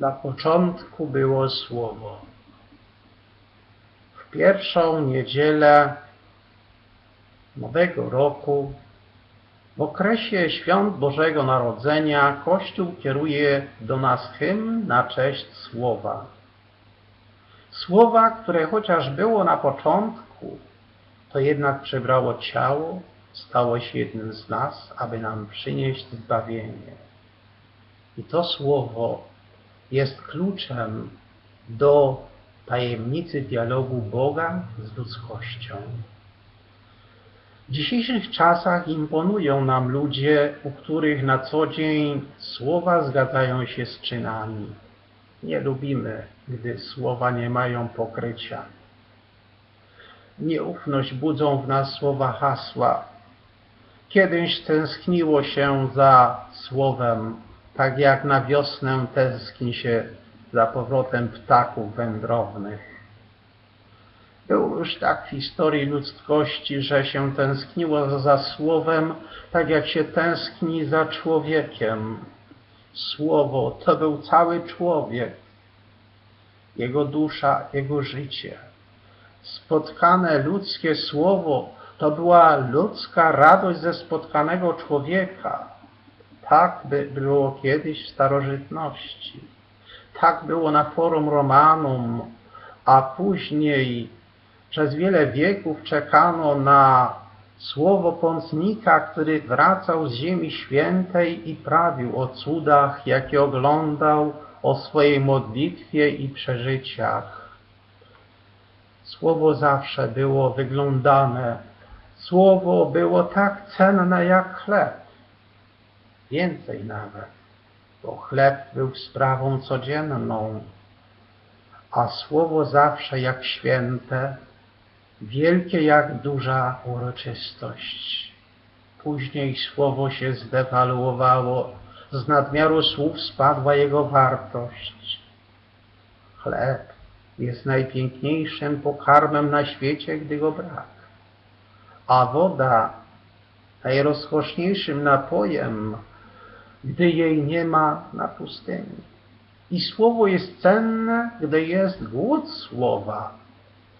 Na początku było Słowo. W pierwszą niedzielę Nowego Roku, w okresie świąt Bożego Narodzenia, Kościół kieruje do nas hymn na cześć Słowa. Słowa, które chociaż było na początku, to jednak przybrało ciało, stało się jednym z nas, aby nam przynieść zbawienie. I to słowo jest kluczem do tajemnicy dialogu Boga z ludzkością. W dzisiejszych czasach imponują nam ludzie, u których na co dzień słowa zgadzają się z czynami. Nie lubimy, gdy słowa nie mają pokrycia. Nieufność budzą w nas słowa hasła. Kiedyś tęskniło się za słowem, tak jak na wiosnę tęskni się za powrotem ptaków wędrownych. Było już tak w historii ludzkości, że się tęskniło za słowem, tak jak się tęskni za człowiekiem. Słowo to był cały człowiek, jego dusza, jego życie. Spotkane ludzkie słowo to była ludzka radość ze spotkanego człowieka. Tak by było kiedyś w starożytności. Tak było na forum Romanum, a później przez wiele wieków czekano na słowo pomocnika, który wracał z Ziemi Świętej i prawił o cudach, jakie oglądał, o swojej modlitwie i przeżyciach. Słowo zawsze było wyglądane. Słowo było tak cenne jak chleb. Więcej nawet, bo chleb był sprawą codzienną, a słowo zawsze jak święte, wielkie jak duża uroczystość. Później słowo się zdewaluowało, z nadmiaru słów spadła jego wartość. Chleb jest najpiękniejszym pokarmem na świecie, gdy go brak, a woda najrozkoszniejszym napojem, gdy jej nie ma na pustyni. I słowo jest cenne, gdy jest głód słowa.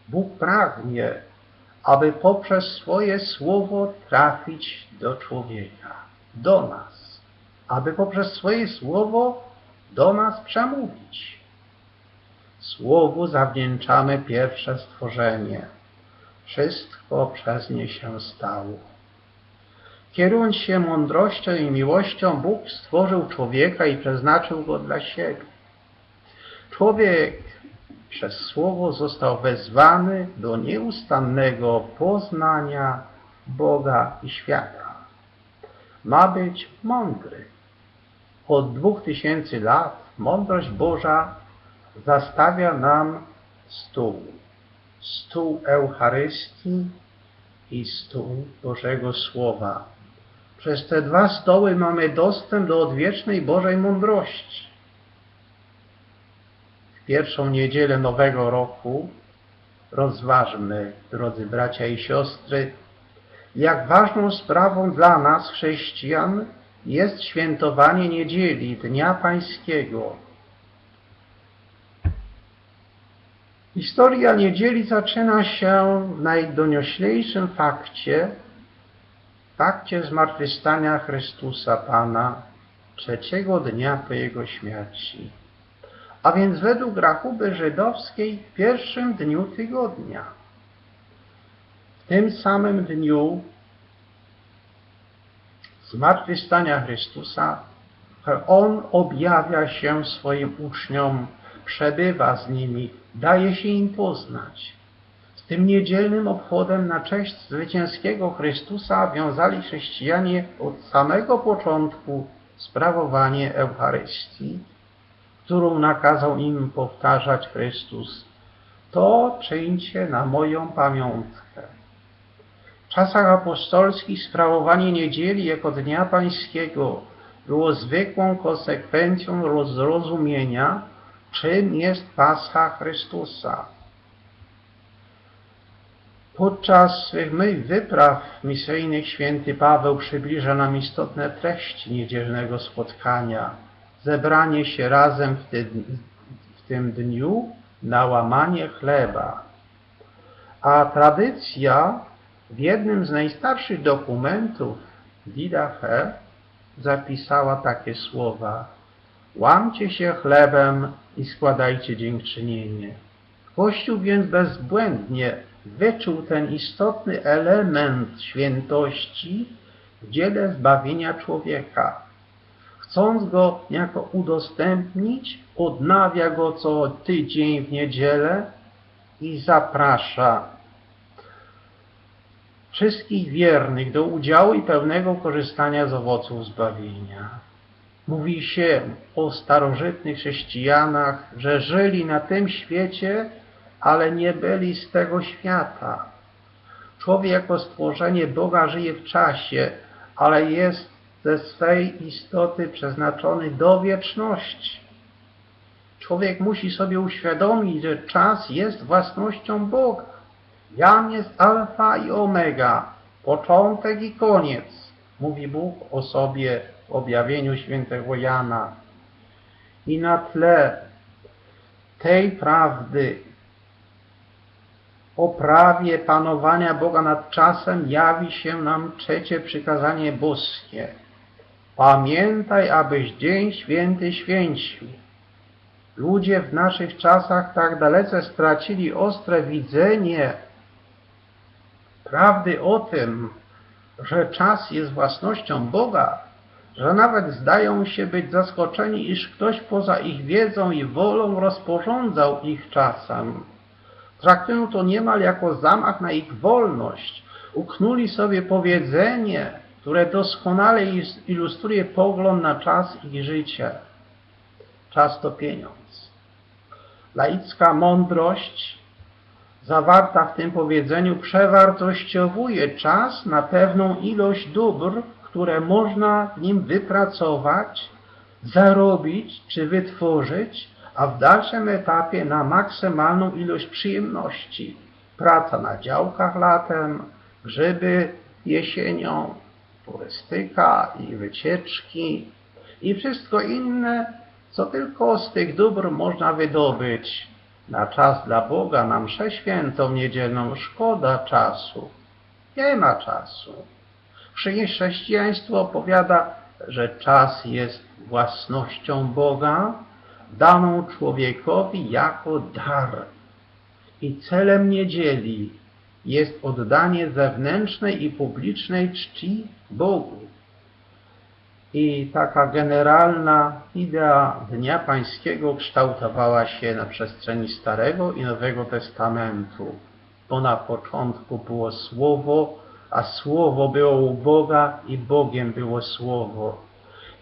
Bóg pragnie, aby poprzez swoje słowo trafić do człowieka, do nas, aby poprzez swoje słowo do nas przemówić. Słowu zawdzięczamy pierwsze stworzenie. Wszystko przez nie się stało. Kierując się mądrością i miłością, Bóg stworzył człowieka i przeznaczył go dla siebie. Człowiek przez Słowo został wezwany do nieustannego poznania Boga i świata. Ma być mądry. Od dwóch tysięcy lat mądrość Boża zastawia nam stół. Stół Eucharystii i stół Bożego Słowa. Przez te dwa stoły mamy dostęp do odwiecznej Bożej mądrości. W pierwszą niedzielę Nowego Roku rozważmy, drodzy bracia i siostry, jak ważną sprawą dla nas, chrześcijan, jest świętowanie niedzieli, Dnia Pańskiego. Historia niedzieli zaczyna się w najdonioślejszym fakcie, fakcie zmartwychwstania Chrystusa Pana trzeciego dnia po Jego śmierci, a więc według rachuby żydowskiej w pierwszym dniu tygodnia. W tym samym dniu zmartwychwstania Chrystusa On objawia się swoim uczniom, przebywa z nimi, daje się im poznać. Tym niedzielnym obchodem na cześć zwycięskiego Chrystusa wiązali chrześcijanie od samego początku sprawowanie Eucharystii, którą nakazał im powtarzać Chrystus. To czyńcie na moją pamiątkę. W czasach apostolskich sprawowanie niedzieli jako Dnia Pańskiego było zwykłą konsekwencją zrozumienia, czym jest Pascha Chrystusa. Podczas swych mych wypraw misyjnych święty Paweł przybliża nam istotne treści niedzielnego spotkania. zebranie się razem w tym, w tym dniu na łamanie chleba. A tradycja w jednym z najstarszych dokumentów Didache zapisała takie słowa Łamcie się chlebem i składajcie dziękczynienie. Kościół więc bezbłędnie wyczuł ten istotny element świętości w dziele zbawienia człowieka. Chcąc go niejako udostępnić, odnawia go co tydzień w niedzielę i zaprasza wszystkich wiernych do udziału i pełnego korzystania z owoców zbawienia. Mówi się o starożytnych chrześcijanach, że żyli na tym świecie, ale nie byli z tego świata. Człowiek jako stworzenie Boga żyje w czasie, ale jest ze swej istoty przeznaczony do wieczności. Człowiek musi sobie uświadomić, że czas jest własnością Boga. Jam jest alfa i omega, początek i koniec, mówi Bóg o sobie w objawieniu świętego Jana. I na tle tej prawdy o prawie panowania Boga nad czasem jawi się nam trzecie przykazanie boskie. Pamiętaj, abyś dzień święty święcił. Ludzie w naszych czasach tak dalece stracili ostre widzenie prawdy o tym, że czas jest własnością Boga, że nawet zdają się być zaskoczeni, iż ktoś poza ich wiedzą i wolą rozporządzał ich czasem. Traktują to niemal jako zamach na ich wolność. Uknuli sobie powiedzenie, które doskonale ilustruje pogląd na czas ich życia. Czas to pieniądz. Laicka mądrość zawarta w tym powiedzeniu przewartościowuje czas na pewną ilość dóbr, które można w nim wypracować, zarobić czy wytworzyć, a w dalszym etapie na maksymalną ilość przyjemności. Praca na działkach latem, grzyby jesienią, turystyka i wycieczki i wszystko inne, co tylko z tych dóbr można wydobyć. Na czas dla Boga, na mszę świętą niedzielną szkoda czasu. Nie ma czasu. Chrześcijaństwo opowiada, że czas jest własnością Boga, daną człowiekowi jako dar. I celem niedzieli jest oddanie zewnętrznej i publicznej czci Bogu. I taka generalna idea Dnia Pańskiego kształtowała się na przestrzeni Starego i Nowego Testamentu. Bo na początku było Słowo, a Słowo było u Boga i Bogiem było Słowo.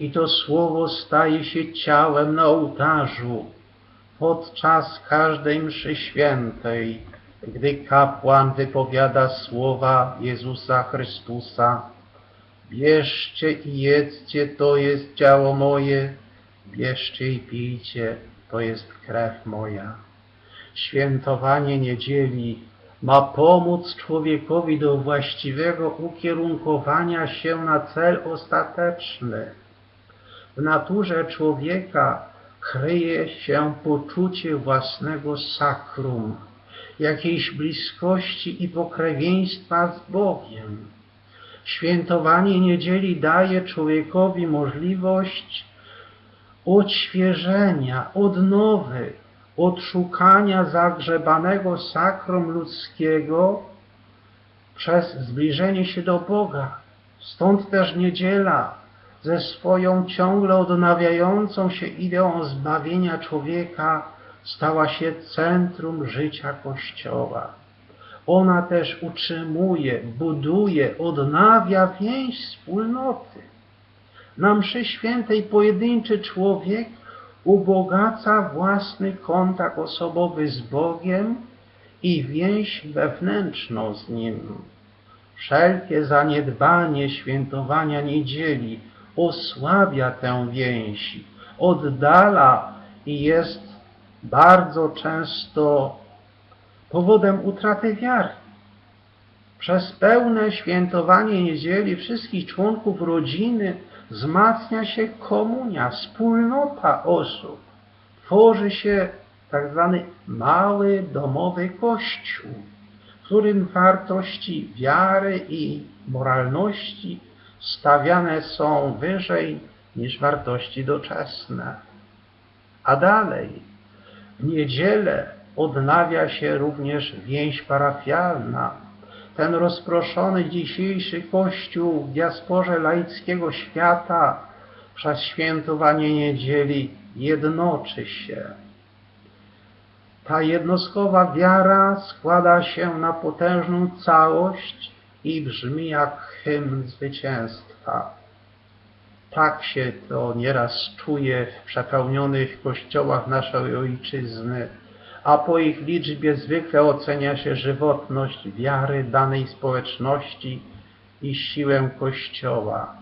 I to Słowo staje się ciałem na ołtarzu podczas każdej mszy świętej, gdy kapłan wypowiada słowa Jezusa Chrystusa. Bierzcie i jedzcie, to jest ciało moje, bierzcie i pijcie, to jest krew moja. Świętowanie niedzieli ma pomóc człowiekowi do właściwego ukierunkowania się na cel ostateczny. W naturze człowieka kryje się poczucie własnego sakrum, jakiejś bliskości i pokrewieństwa z Bogiem. Świętowanie niedzieli daje człowiekowi możliwość odświeżenia, odnowy, odszukania zagrzebanego sakrum ludzkiego przez zbliżenie się do Boga. Stąd też niedziela ze swoją ciągle odnawiającą się ideą zbawienia człowieka stała się centrum życia Kościoła. Ona też utrzymuje, buduje, odnawia więź wspólnoty. Na mszy świętej pojedynczy człowiek ubogaca własny kontakt osobowy z Bogiem i więź wewnętrzną z Nim. Wszelkie zaniedbanie świętowania niedzieli osłabia tę więź, oddala i jest bardzo często powodem utraty wiary. Przez pełne świętowanie niedzieli wszystkich członków rodziny wzmacnia się komunia, wspólnota osób. Tworzy się tak zwany mały domowy kościół, w którym wartości wiary i moralności stawiane są wyżej niż wartości doczesne. A dalej, w niedzielę odnawia się również więź parafialna. Ten rozproszony dzisiejszy Kościół w diasporze laickiego świata przez świętowanie niedzieli jednoczy się. Ta jednostkowa wiara składa się na potężną całość i brzmi jak hymn zwycięstwa. Tak się to nieraz czuje w przepełnionych kościołach naszej ojczyzny, a po ich liczbie zwykle ocenia się żywotność wiary danej społeczności i siłę Kościoła.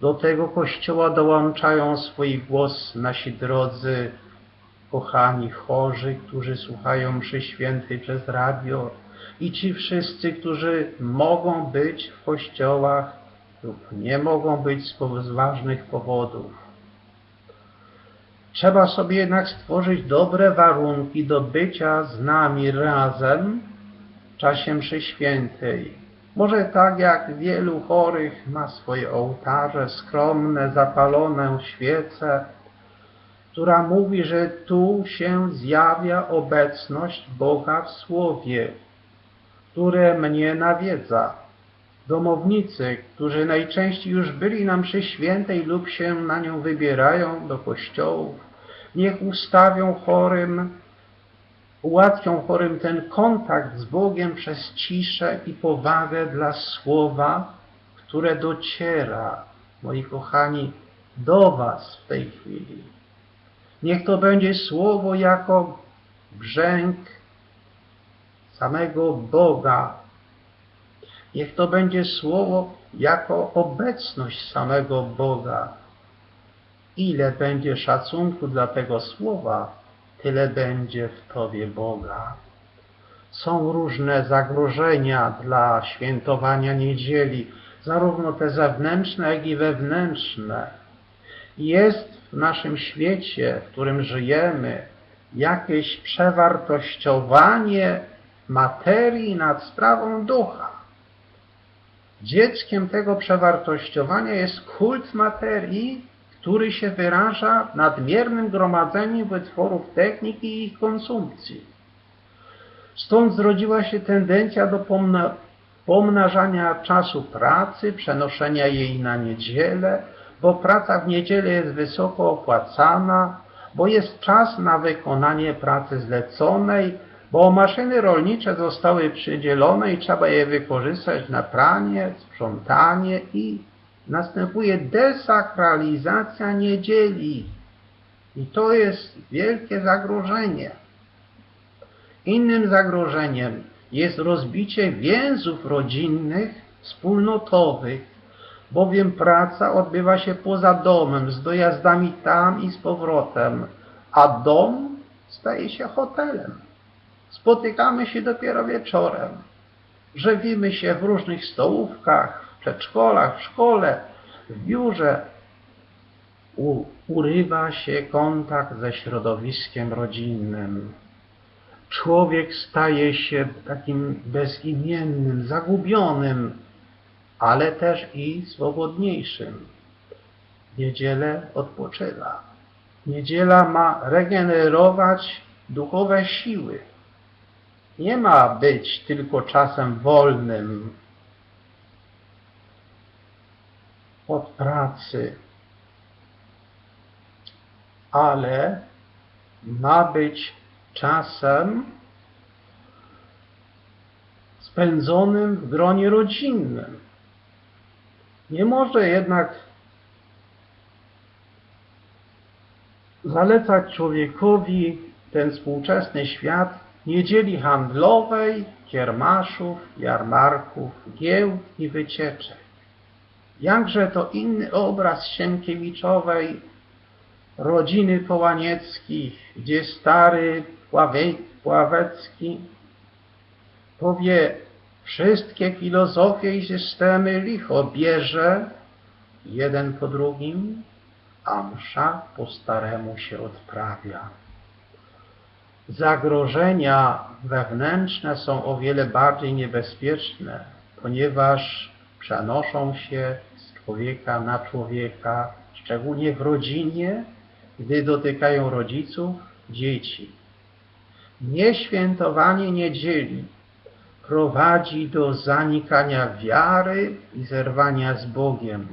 Do tego Kościoła dołączają swój głos nasi drodzy, kochani chorzy, którzy słuchają mszy świętej przez radio i ci wszyscy, którzy mogą być w kościołach lub nie mogą być z ważnych powodów. Trzeba sobie jednak stworzyć dobre warunki do bycia z nami razem w czasie mszy świętej. Może tak jak wielu chorych ma swoje ołtarze, skromne, zapalone świece, która mówi, że tu się zjawia obecność Boga w Słowie, które mnie nawiedza. Domownicy, którzy najczęściej już byli na mszy świętej lub się na nią wybierają do kościołów, niech ustawią chorym, ułatwią chorym ten kontakt z Bogiem przez ciszę i powagę dla słowa, które dociera, moi kochani, do Was w tej chwili. Niech to będzie słowo jako brzęk samego Boga. Niech to będzie słowo jako obecność samego Boga. Ile będzie szacunku dla tego słowa, tyle będzie w Tobie Boga. Są różne zagrożenia dla świętowania niedzieli, zarówno te zewnętrzne, jak i wewnętrzne. Jest w naszym świecie, w którym żyjemy, jakieś przewartościowanie materii nad sprawą ducha. Dzieckiem tego przewartościowania jest kult materii, który się wyraża nadmiernym gromadzeniem wytworów techniki i ich konsumpcji. Stąd zrodziła się tendencja do pomna- pomnażania czasu pracy, przenoszenia jej na niedzielę, bo praca w niedzielę jest wysoko opłacana, bo jest czas na wykonanie pracy zleconej, bo maszyny rolnicze zostały przydzielone i trzeba je wykorzystać na pranie, sprzątanie i następuje desakralizacja niedzieli. I to jest wielkie zagrożenie. Innym zagrożeniem jest rozbicie więzów rodzinnych, wspólnotowych, bowiem praca odbywa się poza domem, z dojazdami tam i z powrotem, a dom staje się hotelem. Spotykamy się dopiero wieczorem. Żewimy się w różnych stołówkach, w przedszkolach, w szkole, w biurze. U, urywa się kontakt ze środowiskiem rodzinnym. Człowiek staje się takim bezimiennym, zagubionym, ale też i swobodniejszym. Niedzielę odpoczywa. Niedziela ma regenerować duchowe siły. Nie ma być tylko czasem wolnym od pracy, ale ma być czasem spędzonym w gronie rodzinnym. Nie może jednak zalecać człowiekowi ten współczesny świat niedzieli handlowej, kiermaszów, jarmarków, giełd i wycieczek. Jakże to inny obraz Sienkiewiczowej rodziny Połanieckich, gdzie stary Pławe- Pławecki powie, wszystkie filozofie i systemy licho bierze, jeden po drugim, a msza po staremu się odprawia. Zagrożenia wewnętrzne są o wiele bardziej niebezpieczne, ponieważ przenoszą się z człowieka na człowieka, szczególnie w rodzinie, gdy dotykają rodziców, dzieci. Nieświętowanie niedzieli prowadzi do zanikania wiary i zerwania z Bogiem.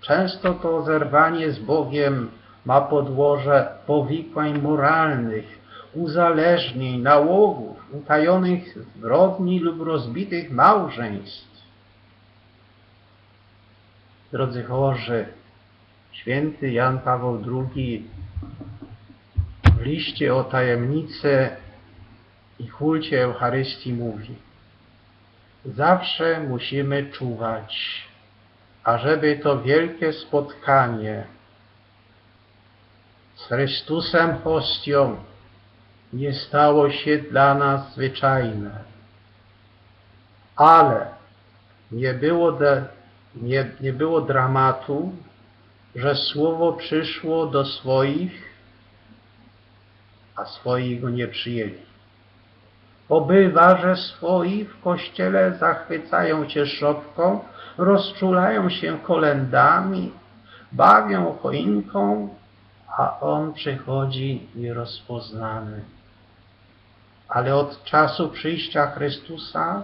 Często to zerwanie z Bogiem ma podłoże powikłań moralnych, uzależnień, nałogów, utajonych zbrodni lub rozbitych małżeństw. Drodzy chorzy, święty Jan Paweł II w liście o tajemnicę i kulcie Eucharystii mówi Zawsze musimy czuwać, ażeby to wielkie spotkanie z Chrystusem hostią nie stało się dla nas zwyczajne. Ale nie było, de, nie, nie było dramatu, że Słowo przyszło do swoich, a swoi go nie przyjęli. Obywa, że swoi w kościele zachwycają się szopką, rozczulają się kolendami, bawią choinką, a on przychodzi nierozpoznany. Ale od czasu przyjścia Chrystusa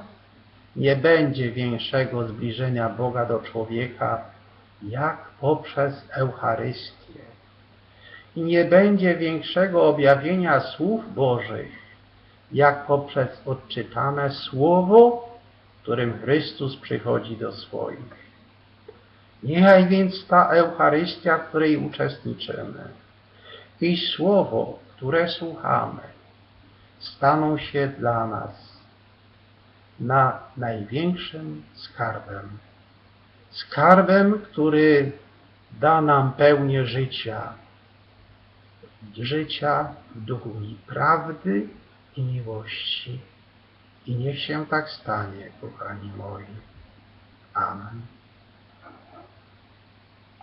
nie będzie większego zbliżenia Boga do człowieka, jak poprzez Eucharystię. I nie będzie większego objawienia słów Bożych, jak poprzez odczytane Słowo, którym Chrystus przychodzi do swoich. Niechaj więc ta Eucharystia, w której uczestniczymy, i Słowo, które słuchamy, staną się dla nas na największym skarbem. Skarbem, który da nam pełnię życia. Życia w duchu prawdy i miłości. I niech się tak stanie, kochani moi. Amen.